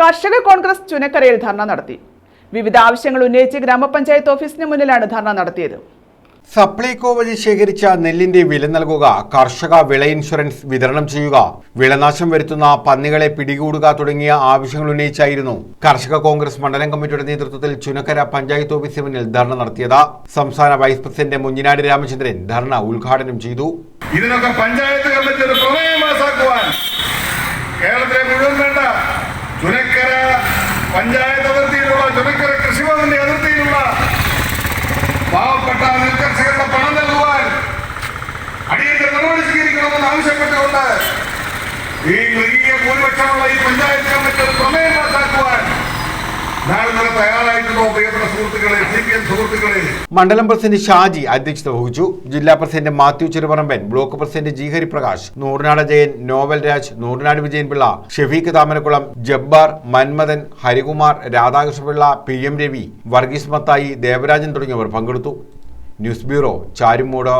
കർഷക കോൺഗ്രസ് ചുനക്കരയിൽ ധർണ നടത്തി. വിവിധ ആവശ്യങ്ങൾ ഉന്നയിച്ച് ഗ്രാമപഞ്ചായത്ത് ഓഫീസിന് മുന്നിലാണ് ധർണ നടത്തിയത്. സപ്ലൈകോ വഴി ശേഖരിച്ച നെല്ലിന്റെ വില നൽകുക കർഷക വിള ഇൻഷുറൻസ് വിതരണം ചെയ്യുക വിളനാശം വരുത്തുന്ന പന്നികളെ പിടികൂടുക തുടങ്ങിയ ആവശ്യങ്ങൾ ഉന്നയിച്ചായിരുന്നു കർഷക കോൺഗ്രസ് മണ്ഡലം കമ്മിറ്റിയുടെ നേതൃത്വത്തിൽ ചുനക്കര പഞ്ചായത്ത് ഓഫീസിന് മുന്നിൽ ധർണ നടത്തിയത്. സംസ്ഥാന വൈസ് പ്രസിഡന്റ് മുഞ്ഞിനാട് രാമചന്ദ്രൻ ധർണ ഉദ്ഘാടനം ചെയ്തു. ഇതിനൊക്കെ പഞ്ചായത്ത് കേരളത്തിലെ മുഴുവൻ പഞ്ചായത്ത് അതിർത്തിയിലുള്ള ചുനക്കര കൃഷിഭവന്റെ അതിർത്തിയിലുള്ള പാവപ്പെട്ട നെൽകർഷകരുടെ പണം നൽകുവാൻ അടിയന്തര നടപടി സ്വീകരിക്കണമെന്ന് ആവശ്യപ്പെട്ടുകൊണ്ട് ഈ വലിയ ഭൂരിപക്ഷമുള്ള ഈ പഞ്ചായത്ത് തയ്യാറായിട്ടുണ്ടോ പ്രിയപ്പെട്ട സുഹൃത്തുക്കളെ സി പി എം സുഹൃത്തുക്കളെ. മണ്ഡലം പ്രസിഡന്റ് ഷാജി അധ്യക്ഷത വഹിച്ചു. ജില്ലാ president Mathew Cheruparamban block president G Hariprakash Noornad Jayan Noval Raj Noornad Vijayan Pillai Shefeeq Thamarakulam Jabbar Manmadhan Harikumar Radhakrishna Pillai P M Ravi Varghese Mathai Devarajan തുടങ്ങിയവർ പങ്കെടുത്തു. News bureau Charummood.